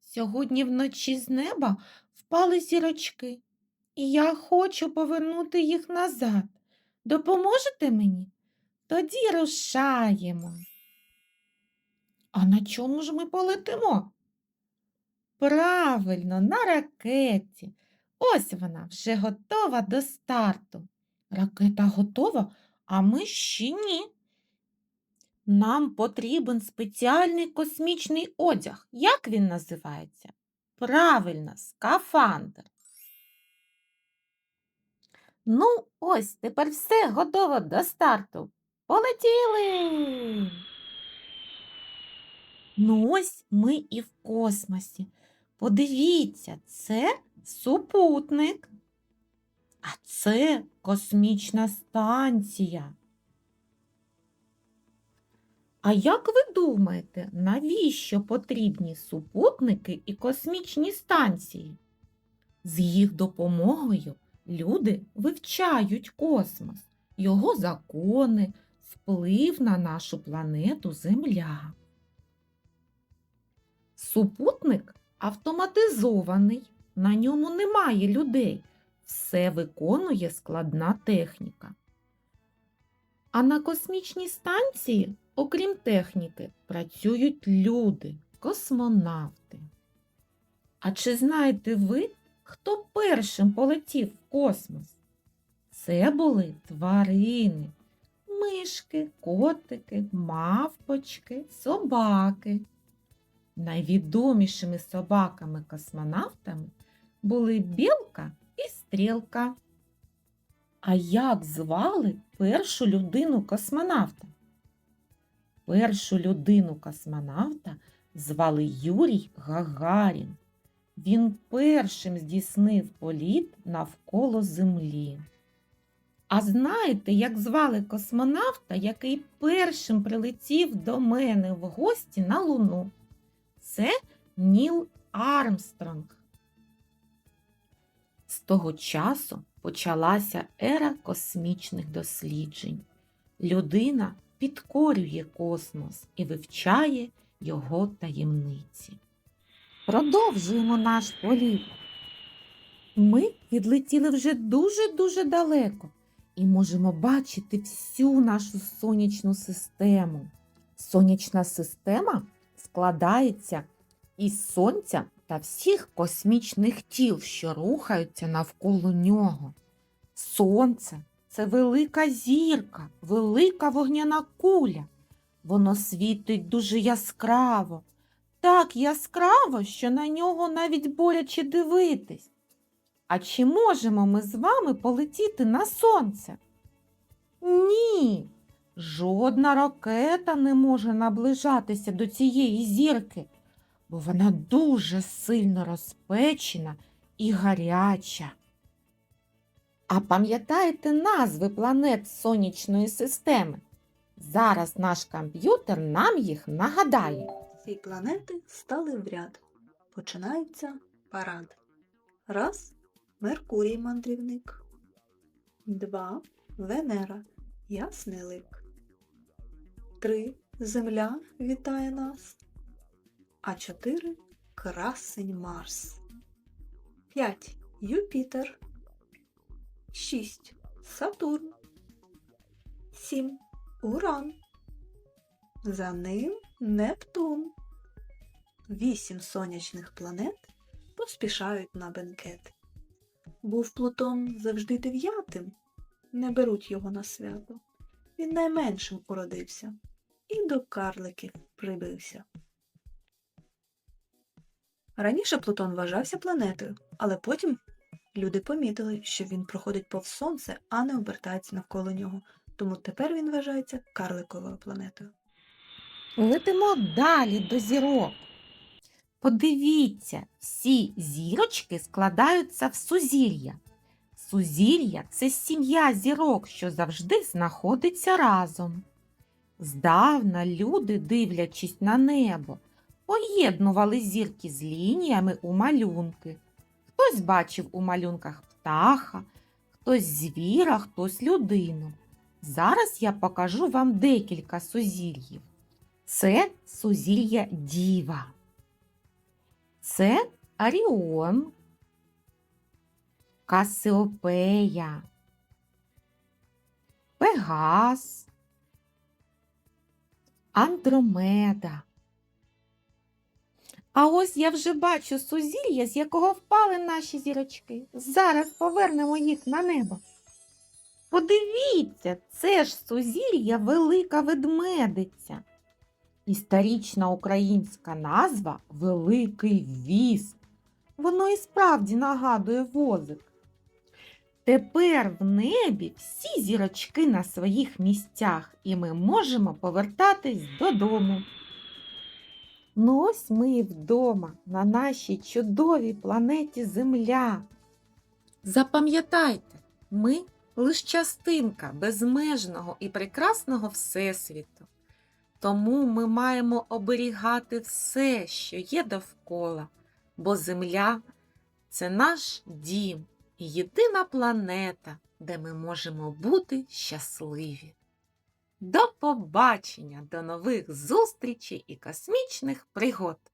Сьогодні вночі з неба впали зірочки, і я хочу повернути їх назад. Допоможете мені? Тоді рушаємо. А на чому ж ми полетимо? Правильно, на ракеті. Ось вона вже готова до старту. Ракета готова, а ми ще ні. Нам потрібен спеціальний космічний одяг. Як він називається? Правильно, скафандр. Ну, ось тепер все готово до старту. Полетіли. Ну, ось ми і в космосі. Подивіться, це супутник. А це космічна станція. А як ви думаєте, навіщо потрібні супутники і космічні станції? З їх допомогою люди вивчають космос, його закони, вплив на нашу планету Земля. Супутник автоматизований, на ньому немає людей, все виконує складна техніка. А на космічній станції, окрім техніки, працюють люди, космонавти. А чи знаєте ви, хто першим полетів в космос? Це були тварини, мишки, котики, мавпочки, собаки. Найвідомішими собаками-космонавтами були білка і стрілка. А як звали першу людину космонавта? Першу людину космонавта звали Юрій Гагарін. Він першим здійснив політ навколо Землі. А знаєте, як звали космонавта, який першим прилетів до мене в гості на Луну? Це Ніл Армстронг. З того часу почалася ера космічних досліджень. Людина підкорює космос і вивчає його таємниці. Продовжуємо наш політ. Ми відлетіли вже дуже-дуже далеко і можемо бачити всю нашу сонячну систему. Сонячна система складається із сонця та всіх космічних тіл, що рухаються навколо нього. Сонце це велика зірка, велика вогняна куля. Воно світить дуже яскраво, так яскраво, що на нього навіть боляче дивитись. А чи можемо ми з вами полетіти на сонце? Ні, жодна ракета не може наближатися до цієї зірки, бо вона дуже сильно розпечена і гаряча. А пам'ятаєте назви планет Сонячної системи? Зараз наш комп'ютер нам їх нагадає. Ці планети стали в ряд. Починається парад. Раз Меркурій мандрівник. Два Венера ясний лик. Три Земля вітає нас. А чотири красень Марс. П'ять Юпітер. Шість Сатурн. Сім Уран. За ним Нептун. Вісім сонячних планет поспішають на бенкет. Був Плутон завжди дев'ятим, не беруть його на свято. Він найменшим уродився і до карликів прибився. Раніше Плутон вважався планетою, але потім люди помітили, що він проходить повз сонце, а не обертається навколо нього, тому тепер він вважається карликовою планетою. Летимо далі до зірок. Подивіться, всі зірочки складаються в сузір'я. Сузір'я це сім'я зірок, що завжди знаходиться разом. Здавна люди, дивлячись на небо, поєднували зірки з лініями у малюнки. Хтось бачив у малюнках птаха, хтось звіра, хтось людину. Зараз я покажу вам декілька сузір'їв. Це сузір'я Діва. Це Аріон, Касіопея, Пегас, Андромеда. А ось я вже бачу сузір'я, з якого впали наші зірочки. Зараз повернемо їх на небо. Подивіться, це ж сузір'я Велика Ведмедиця. Історична українська назва Великий віз. Воно і справді нагадує возик. Тепер в небі всі зірочки на своїх місцях, і ми можемо повертатись додому. Ну ось ми і вдома, на нашій чудовій планеті Земля. Запам'ятайте, ми лише частинка безмежного і прекрасного Всесвіту. Тому ми маємо оберігати все, що є довкола, бо Земля це наш дім і єдина планета, де ми можемо бути щасливі. До побачення, до нових зустрічей і космічних пригод!